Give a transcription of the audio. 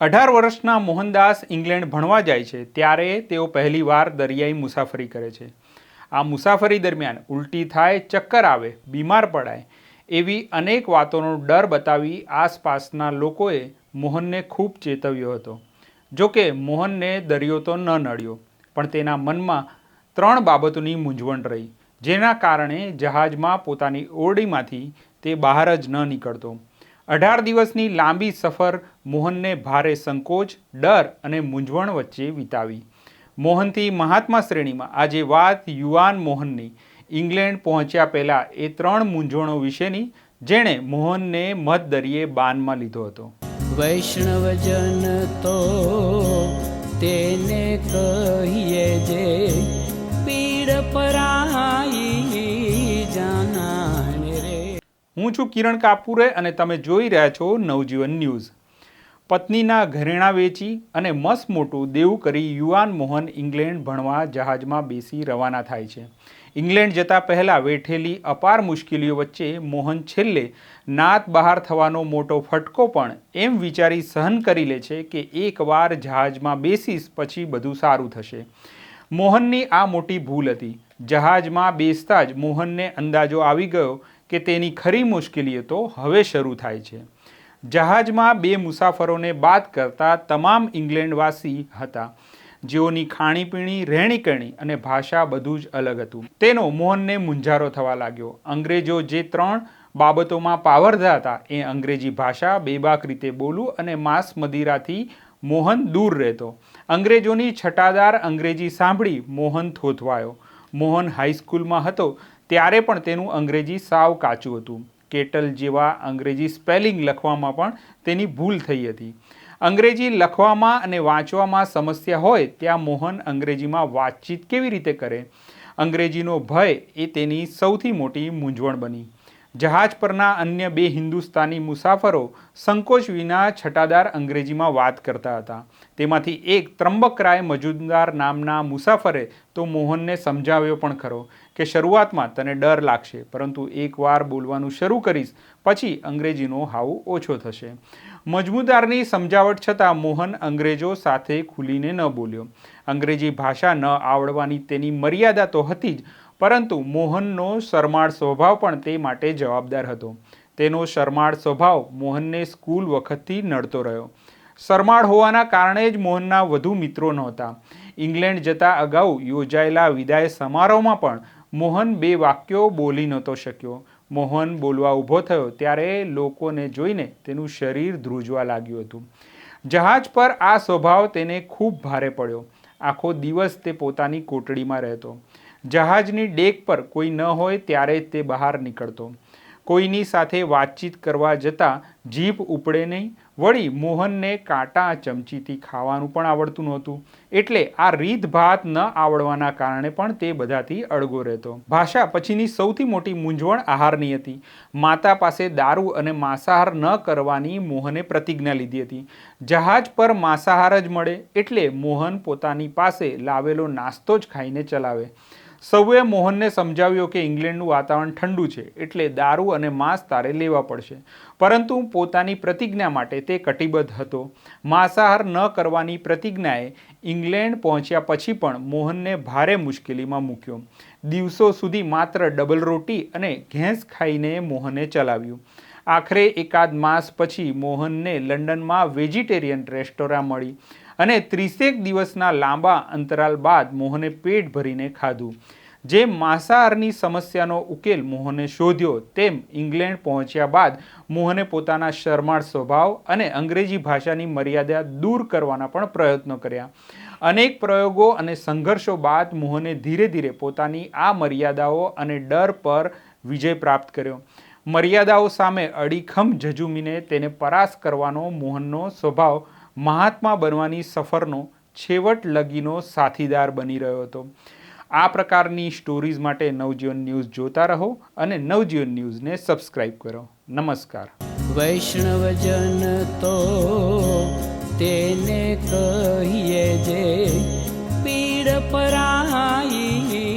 અઢાર વર્ષના મોહનદાસ ઇંગ્લેન્ડ ભણવા જાય છે, ત્યારે તેઓ પહેલીવાર દરિયાઈ મુસાફરી કરે છે. આ મુસાફરી દરમિયાન ઉલટી થાય, ચક્કર આવે, બીમાર પડાય એવી અનેક વાતોનો ડર બતાવી આસપાસના લોકોએ મોહનને ખૂબ ચેતવ્યો હતો. જો કે મોહનને દરિયો તો ન નડ્યો, પણ તેના મનમાં ત્રણ બાબતોની મૂંઝવણ રહી. જેના કારણે જહાજમાં પોતાની ઓરડીમાંથી તે બહાર જ ન નીકળતો. અઢાર દિવસની લાંબી સફર મોહનને ભારે સંકોચ, ડર અને મૂંઝવણ વચ્ચે વિતાવી. મોહનથી મહાત્મા શ્રેણીમાં આજે વાત યુવાન મોહનની. ઇંગ્લેન્ડ પહોંચ્યા પહેલાં એ ત્રણ મૂંઝવણો વિશેની જેણે મોહનને મધદરિયે બાનમાં લીધો હતો. વૈષ્ણવજન તો તેને કહીએ જે હું છું કિરણ કાપુરે અને તમે જોઈ રહ્યા છો નવજીવન ન્યૂઝ. પત્નીના ઘરેણાં વેચી અને મસ મોટું દેવું કરી યુવાન મોહન ઇંગ્લેન્ડ ભણવા જહાજમાં બેસી રવાના થાય છે. ઇંગ્લેન્ડ જતાં પહેલાં વેઠેલી અપાર મુશ્કેલીઓ વચ્ચે મોહન છેલ્લે નાત બહાર થવાનો મોટો ફટકો પણ એમ વિચારી સહન કરી લે છે કે એકવાર જહાજમાં બેસીશ પછી બધું સારું થશે. મોહનની આ મોટી ભૂલ હતી. જહાજમાં બેસતા જ મોહનને અંદાજો આવી ગયો કે તેની ખરી મુશ્કેલીઓ તો હવે શરૂ થાય છે. જહાજમાં બે મુસાફરોને બાદ કરતા તમામ ઇંગ્લેન્ડવાસી હતા. જેઓની ખાણીપીણી, રહેણીકરણી અને ભાષા બધું જ અલગ હતું. તેનો મોહનને મૂંઝારો થવા લાગ્યો. અંગ્રેજો જે ત્રણ બાબતોમાં પાવરધા હતા એ અંગ્રેજી ભાષા, બેબાક રીતે બોલવું અને માંસ મદિરાથી મોહન દૂર રહેતો. અંગ્રેજોની છટાદાર અંગ્રેજી સાંભળી મોહન થોથવાયો. મોહન હાઈસ્કૂલમાં હતો, ત્યારે પણ તેનું અંગ્રેજી સાવ કાચું હતું. કેટલ જેવા અંગ્રેજી સ્પેલિંગ લખવામાં પણ તેની ભૂલ થઈ હતી. અંગ્રેજી લખવામાં અને વાંચવામાં સમસ્યા હોય ત્યાં મોહન અંગ્રેજીમાં વાતચીત કેવી રીતે કરે? અંગ્રેજીનો ભય એ તેની સૌથી મોટી મૂંઝવણ બની. જહાજ પરના અન્ય બે હિન્દુસ્તાની મુસાફરો સંકોચ વિના છટાદાર અંગ્રેજીમાં વાત કરતા હતા. તેમાંથી એક ત્રંબકરાય મજુમદાર નામના મુસાફરે તો મોહનને સમજાવ્યો પણ ખરો કે શરૂઆતમાં તને ડર લાગશે, પરંતુ એકવાર બોલવાનું શરૂ કરીશ, પછી અંગ્રેજીનો હાવ ઓછો થશે. મજમુદારની સમજાવટ છતાં મોહન અંગ્રેજો સાથે ખુલીને ન બોલ્યો. અંગ્રેજી ભાષા ન આવડવાની તેની મર્યાદા તો હતી જ પરંતુ મોહનનો શરમાળ સ્વભાવ પણ તે માટે જવાબદાર હતો. તેનો શરમાળ સ્વભાવ મોહનને સ્કૂલ વખતથી નડતો રહ્યો. શરમાળ હોવાના કારણે જ મોહનના વધુ મિત્રો નહોતા. ઇંગ્લેન્ડ જતા અગાઉ યોજાયેલા વિદાય સમારોહમાં પણ મોહન બે વાક્યો બોલી નહોતો શક્યો. મોહન બોલવા ઊભો થયો ત્યારે લોકોને જોઈને તેનું શરીર ધ્રુજવા લાગ્યું હતું. જહાજ પર આ સ્વભાવ તેને ખૂબ ભારે પડ્યો. આખો દિવસ તે પોતાની કોટડીમાં રહેતો. જહાજની ડેક પર કોઈ ન હોય ત્યારે તે બહાર નીકળતો. કોઈની સાથે વાતચીત કરવા જતાં જીભ ઉપડે નહીં, વળી મોહનને કાંટા ચમચીથી ખાવાનું પણ આવડતું નહોતું. એટલે આ રીત ભાત ન આવડવાના કારણે પણ તે બધાથી અળગો રહેતો. ભાષા પછીની સૌથી મોટી મૂંઝવણ આહારની હતી. માતા પાસે દારૂ અને માંસાહાર ન કરવાની મોહને પ્રતિજ્ઞા લીધી હતી. જહાજ પર માંસાહાર જ મળે એટલે મોહન પોતાની પાસે લાવેલો નાસ્તો જ ખાઈને ચલાવે. સૌએ મોહનને સમજાવ્યો કે ઇંગ્લેન્ડનું વાતાવરણ ઠંડુ છે, એટલે દારૂ અને માંસ તારે લેવા પડશે. પરંતુ પોતાની પ્રતિજ્ઞા માટે તે કટિબદ્ધ હતો. માંસાહાર ન કરવાની પ્રતિજ્ઞાએ ઇંગ્લેન્ડ પહોંચ્યા પછી પણ મોહનને ભારે મુશ્કેલીમાં મૂક્યો. દિવસો સુધી માત્ર ડબલ રોટી અને ઘેંસ ખાઈને મોહને ચલાવ્યું. આખરે એકાદ માસ પછી મોહનને લંડનમાં વેજીટેરિયન રેસ્ટોરાં મળી. અને ત્રીસેક દિવસના લાંબા અંતરાલ બાદ મોહને પેટ ભરીને ખાધું. જે માંસાહારની સમસ્યાનો ઉકેલ મોહને શોધ્યો, તેમ ઇંગ્લેન્ડ પહોંચ્યા બાદ મોહને પોતાના શરમાળ સ્વભાવ અને અંગ્રેજી ભાષાની મર્યાદા દૂર કરવાના પણ પ્રયત્નો કર્યા. અનેક પ્રયોગો અને સંઘર્ષો બાદ મોહને ધીરે ધીરે પોતાની આ મર્યાદાઓ અને ડર પર વિજય પ્રાપ્ત કર્યો. મર્યાદાઓ સામે અડીખમ ઝઝુમીને તેને પરાસ કરવાનો મોહનનો સ્વભાવ મહાત્મા બનવાની સફરનો છેવટ લગીનો સાથીદાર બની રહ્યો હતો. આ પ્રકારની સ્ટોરીઝ માટે નવજીવન ન્યૂઝ જોતા રહો અને નવજીવન ન્યૂઝને સબસ્ક્રાઇબ કરો. નમસ્કાર. વૈષ્ણવજન તો તેને કહીએ જે પીડ પરાઈ